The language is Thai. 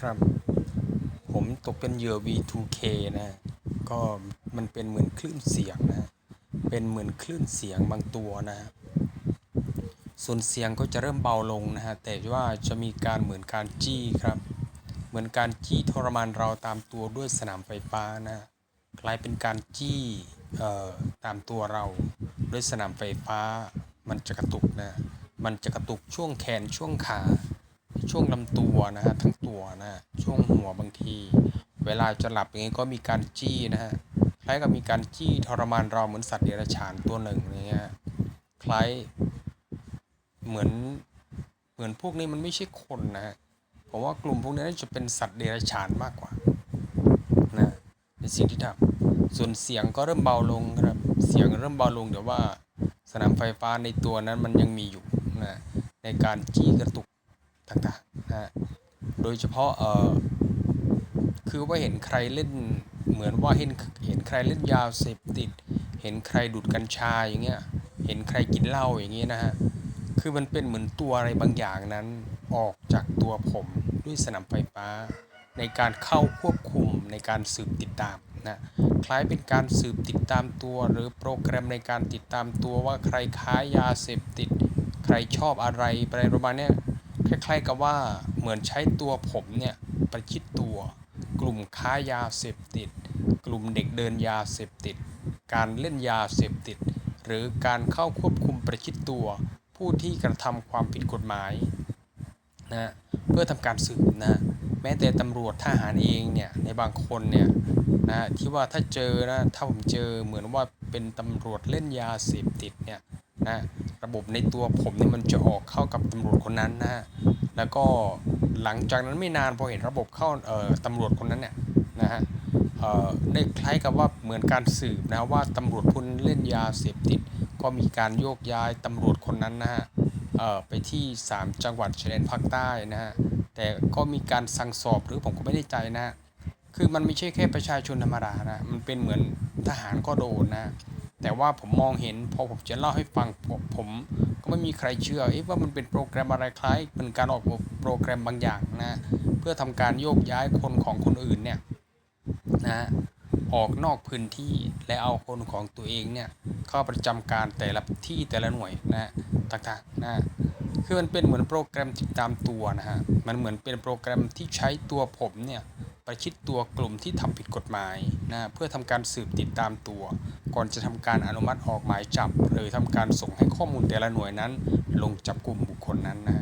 ครับ ผมตกเป็นเหยื่อ V2K นะ ก็มันเป็นเหมือนคลื่นเสียงนะ เป็นเหมือนคลื่นเสียงบางตัวนะ ส่วนเสียงก็จะเริ่มเบาลงนะฮะ แต่ว่าจะมีการเหมือนการจี้ครับ เหมือนการจี้ทรมานเราตามตัวด้วยสนามไฟฟ้านะ คล้ายเป็นการจี้เอ่อตามตัวเราด้วยสนามไฟฟ้า มันจะกระตุกนะ มันจะกระตุกช่วงแขนช่วงขา ช่วงลำตัวนะฮะทั้งตัวนะฮะช่วงหัวบางที เวลาจะหลับอย่างงี้ก็มีการจี้นะฮะคล้ายกับมีการจี้ทรมานเราเหมือนสัตว์เดรัจฉานตัวหนึ่งอย่างเงี้ยคล้ายเหมือนเหมือนพวกนี้มันไม่ใช่คนนะฮะผมว่ากลุ่มพวกนี้จะเป็นสัตว์เดรัจฉานมากกว่านะเป็นสิ่งที่ทำส่วนเสียงก็เริ่มเบาลงครับเสียงเริ่มเบาลงเดี๋ยวว่าสนามไฟฟ้าในตัวนั้นมันยังมีอยู่นะในการจี้กระตุก ต่างๆนะโดยเฉพาะเอ่อคือว่าเห็นใครเล่นเหมือนว่าเห็นเห็นใครเล่นยาเสพติด เห็นใครดูดกัญชาอย่างเงี้ยเห็นใครกินเหล้าอย่างเงี้ยนะฮะคือมันเป็นเหมือนตัวอะไรบางอย่างนั้นออกจากตัวผมด้วยสนามไฟฟ้า ในการเข้าควบคุมในการสืบติดตามนะคล้ายเป็นการสืบติดตามตัว หรือโปรแกรมในการติดตามตัวว่าใครค้ายาเสพติด ใครชอบอะไรอะไรประมาณเนี้ย คล้ายๆกับว่าเหมือนใช้ตัวผมเนี่ยประชิดตัว กลุ่มค้ายาเสพติด กลุ่มเด็กเดินยาเสพติด การเล่นยาเสพติด หรือการเข้าควบคุมประชิดตัว ผู้ที่กระทำความผิดกฎหมายนะเพื่อทำการสืบนะแม้แต่ตำรวจทหารเองเนี่ยในบางคนเนี่ยนะที่ว่าถ้าเจอนะถ้าผมเจอเหมือนว่าเป็นตำรวจเล่นยาเสพติดเนี่ยนะ ระบบในตัวผมเนี่ยมันจะออกเข้ากับตำรวจคนนั้นนะแล้วก็หลังจากนั้นไม่นานพอเห็นระบบเข้าเอ่อตำรวจคนนั้นเนี่ยนะฮะเอ่อได้คล้ายกับว่าเหมือนการสืบนะว่าตำรวจคนเล่นยาเสพติด ก็มีการโยกย้ายตำรวจคนนั้นนะฮะเอ่อไปที่ 3 จังหวัดชายแดนภาคใต้นะฮะแต่ก็มีการสั่งสอบหรือผมก็ไม่ได้ใจนะฮะคือมันไม่ใช่แค่ประชาชนธรรมดานะมันเป็นเหมือนทหารก็โดนนะ แต่ว่าผมมองเห็นพอผมจะเล่าให้ฟังผมผมก็ไม่มีใครเชื่ออว่ามันเป็นโปรแกรมอะไรคล้ายเป็นการออกโปรแกรมบางอย่างนะเพื่อทำการโยกย้ายคนของคนอื่นเนี่ยนะออกนอกพื้นที่และเอาคนของตัวเองเนี่ยเข้าประจำการแต่ละที่แต่ละหน่วยนะต่างๆนะคือมันเป็นเหมือนโปรแกรมติดตามตัวนะฮะมันเหมือนเป็นโปรแกรมที่ใช้ตัวผมเนี่ย ประชิดตัวกลุ่มที่ทำผิดกฎหมายนะเพื่อทำการสืบติดตามตัว ก่อนจะทำการอนุมัติออกหมายจับ หรือทำการส่งให้ข้อมูลแต่ละหน่วยนั้น ลงจับกลุ่มบุคคลนั้นนะ